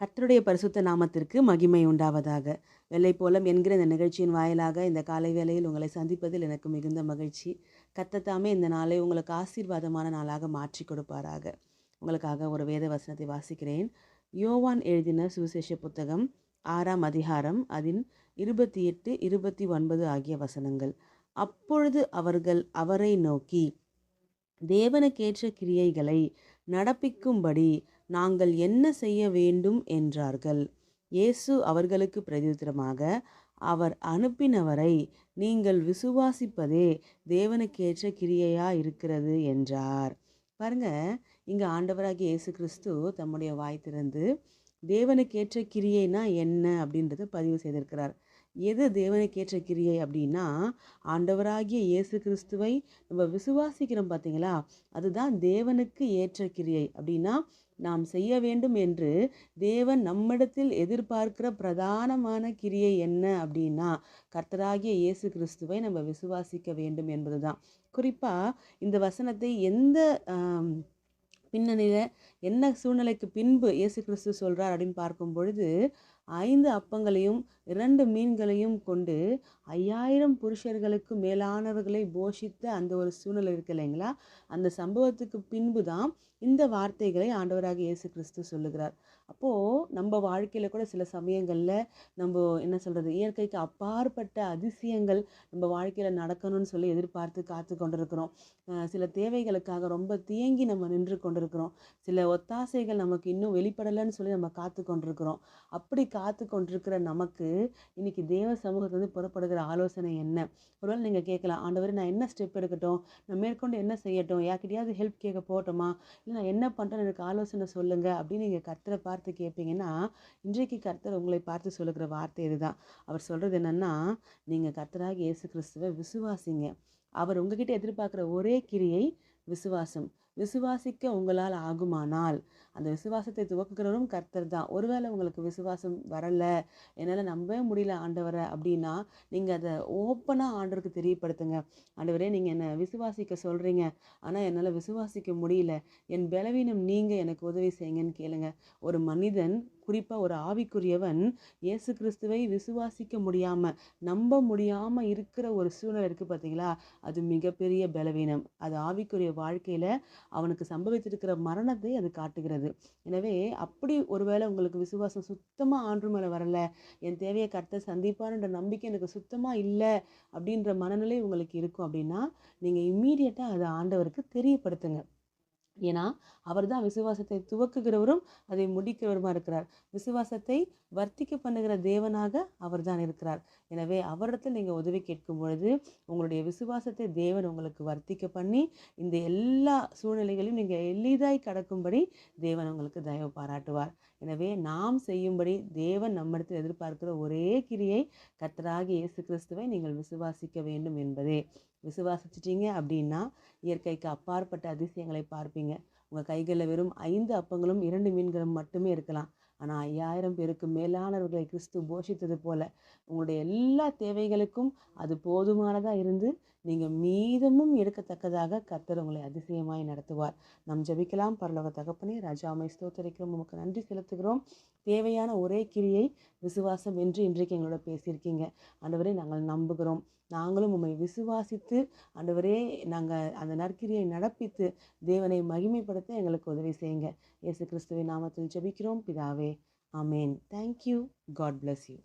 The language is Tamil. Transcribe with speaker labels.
Speaker 1: கர்த்தருடைய பரிசுத்த நாமத்திற்கு மகிமை உண்டாவதாக. வெள்ளை போலம் என்கிற இந்த நிகழ்ச்சியின் வாயிலாக இந்த காலை வேளையில் உங்களை சந்திப்பதில் எனக்கு மிகுந்த மகிழ்ச்சி. கத்தத்தாமே இந்த நாளை உங்களுக்கு ஆசீர்வாதமான நாளாக மாற்றி கொடுப்பாராக. உங்களுக்காக ஒரு வேத வசனத்தை வாசிக்கிறேன். யோவான் எழுதின சுவிசேஷ புத்தகம் ஆறாம் அதிகாரம் அதின் இருபத்தி எட்டு இருபத்தி ஒன்பது ஆகிய வசனங்கள். அப்பொழுது அவர்கள் அவரை நோக்கி தேவனுக்கேற்ற கிரியைகளை நடப்பிக்கும்படி நாங்கள் என்ன செய்ய வேண்டும்? என்றார்கள். இயேசு அவர்களுக்கு பிரதித்திரமாக அவர் அனுப்பினவரை நீங்கள் விசுவாசிப்பதே தேவனுக்கேற்ற கிரியையா இருக்கிறது? என்றார். பாருங்க இங்கே ஆண்டவராகிய இயேசு கிறிஸ்து தம்முடைய வாய் திறந்து தேவனுக்கேற்ற கிரியைனா என்ன? அப்படின்றத பதிவு செய்திருக்கிறார். எது தேவனுக்கேற்ற கிரியை அப்படின்னா ஆண்டவராகிய இயேசு கிறிஸ்துவை நம்ம விசுவாசிக்கிறோம் பார்த்தீங்களா அதுதான் தேவனுக்கு ஏற்ற கிரியை. அப்படின்னா நாம் செய்ய வேண்டும் என்று தேவன் நம்மிடத்தில் எதிர்பார்க்கிற பிரதானமான கிரியை என்ன அப்படின்னா கர்த்தராகிய இயேசு கிறிஸ்துவை நம்ம விசுவாசிக்க வேண்டும் என்பது தான் குறிப்பாக இந்த வசனத்தை எந்த பின்னணியில் என்ன சூழ்நிலைக்கு பின்பு இயேசு கிறிஸ்து சொல்கிறார் அப்படின்னு பார்க்கும் பொழுது ஐந்து அப்பங்களையும் இரண்டு மீன்களையும் கொண்டு ஐயாயிரம் புருஷர்களுக்கு மேலானவர்களை போஷித்த அந்த ஒரு சூழ்நிலை இருக்கு இல்லைங்களா? அந்த சம்பவத்துக்கு பின்பு தான் இந்த வார்த்தைகளை ஆண்டவராக இயேசு கிறிஸ்து சொல்லுகிறார். அப்போது நம்ம வாழ்க்கையில் கூட சில சமயங்களில் நம்ம என்ன சொல்கிறது இயற்கைக்கு அப்பாற்பட்ட அதிசயங்கள் நம்ம வாழ்க்கையில் நடக்கணும்னு சொல்லி எதிர்பார்த்து காத்து கொண்டிருக்கிறோம். சில தேவைகளுக்காக ரொம்ப தேங்கி நம்ம நின்று கொண்டிருக்கிறோம். சில ஒத்தாசைகள் நமக்கு இன்னும் வெளிப்படலைன்னு சொல்லி நம்ம காத்து கொண்டிருக்கிறோம். அப்படி காத்து கொண்டிருக்கிற நமக்கு இன்னைக்கு தேவ சமூகத்துலேருந்து புறப்படுகிற ஆலோசனை என்ன? ஒருவேளை நீங்கள் கேட்கலாம் ஆண்டவர் நான் என்ன ஸ்டெப் எடுக்கட்டும்? நான் மேற்கொண்டு என்ன செய்யட்டும்? யார்கிட்டயாவது ஹெல்ப் கேட்க போகட்டுமா? இல்லை நான் என்ன பண்ணுறேன்னு எனக்கு ஆலோசனை சொல்லுங்க அப்படின்னு நீங்கள் கர்த்தரை பார்த்து கேட்பீங்கன்னா இன்றைக்கு கர்த்தர் உங்களை பார்த்து சொல்லுகிற வார்த்தை இதுதான். அவர் சொல்கிறது என்னென்னா நீங்கள் கர்த்தராக இயேசு கிறிஸ்துவை விசுவாசிங்க. அவர் உங்ககிட்ட எதிர்பார்க்குற ஒரே கிரியை விசுவாசம். விசுவாசிக்க உங்களால் ஆகுமானால் அந்த விசுவாசத்தை துவக்குகிறவரும் கர்த்தர் தான். ஒருவேளை உங்களுக்கு விசுவாசம் வரலை என்னால் நம்பவே முடியல ஆண்டவரை அப்படின்னா நீங்கள் அதை ஓப்பனாக ஆண்டவருக்கு தெரியப்படுத்துங்க. ஆண்டவரே நீங்கள் என்னை விசுவாசிக்க சொல்கிறீங்க ஆனால் என்னால் விசுவாசிக்க முடியல. என் பலவீனம் நீங்கள் எனக்கு உதவி செய்யுங்கன்னு கேளுங்க. ஒரு மனிதன் குறிப்பாக ஒரு ஆவிக்குரியவன் இயேசு கிறிஸ்துவை விசுவாசிக்க முடியாமல் நம்ப முடியாமல் இருக்கிற ஒரு சூழ்நிலை இருக்குது பார்த்தீங்களா அது மிகப்பெரிய பலவீனம். அது ஆவிக்குரிய வாழ்க்கையில் அவனுக்கு சம்பவித்திருக்கிற மரணத்தை அது காட்டுகிறது. எனவே அப்படி ஒருவேளை உங்களுக்கு விசுவாசம் சுத்தமாக ஆண்டு மேலே வரல என் தேவையை கர்த்தர் சந்திப்பார்ன்ற நம்பிக்கை எனக்கு சுத்தமாக இல்லை அப்படின்ற மனநிலை உங்களுக்கு இருக்கும் அப்படின்னா நீங்கள் இம்மீடியட்டாக அதை ஆண்டவருக்கு தெரியப்படுத்துங்க. ஏன்னா அவர் தான் விசுவாசத்தை துவக்குகிறவரும் அதை முடிக்கிறவருமா இருக்கிறார். விசுவாசத்தை வர்த்திக்க பண்ணுகிற தேவனாக அவர் தான் இருக்கிறார். எனவே அவரிடத்தில் நீங்கள் உதவி கேட்கும் பொழுது உங்களுடைய விசுவாசத்தை தேவன் உங்களுக்கு வர்த்திக்க பண்ணி இந்த எல்லா சூழ்நிலைகளையும் நீங்கள் எளிதாய் கடக்கும்படி தேவன் உங்களுக்கு தயவு பாராட்டுவார். எனவே நாம் செய்யும்படி தேவன் நம்மிடத்தில் எதிர்பார்க்கிற ஒரே கிரியை கத்தராகி இயேசு கிறிஸ்துவை நீங்கள் விசுவாசிக்க வேண்டும் என்பதே. விசுவாசிச்சிட்டிங்க அப்படின்னா இயற்கைக்கு அப்பாற்பட்ட அதிசயங்களை பார்ப்பீங்க. உங்கள் கைகளில் வெறும் ஐந்து அப்பங்களும் இரண்டு மீன்களும் மட்டுமே இருக்கலாம். ஆனால் ஐயாயிரம் பேருக்கு மேலானவர்களை கிறிஸ்து போஷித்தது போல உங்களுடைய எல்லா தேவைகளுக்கும் அது போதுமானதாக இருந்து நீங்கள் மீதமும் எடுக்கத்தக்கதாக கர்த்தர் உங்களை அதிசயமாய் நடத்துவார். நம் ஜபிக்கலாம். பரலோக தகப்பனே ராஜாமை ஸ்தோத்தரிக்கிறோம். உமக்கு நன்றி செலுத்துகிறோம். தேவையான ஒரே கிரியை விசுவாசம் என்று இன்றைக்கு எங்களோட பேசியிருக்கீங்க. ஆண்டவரே நாங்கள் நம்புகிறோம். நாங்களும் உம்மை விசுவாசித்து ஆண்டவரே நாங்கள் அந்த நற்கிரியை நடப்பித்து தேவனை மகிமைப்படுத்த எங்களுக்கு உதவி செய்யுங்க. இயேசு கிறிஸ்துவின் நாமத்தில் ஜபிக்கிறோம். பிதாவே amen thank you God bless you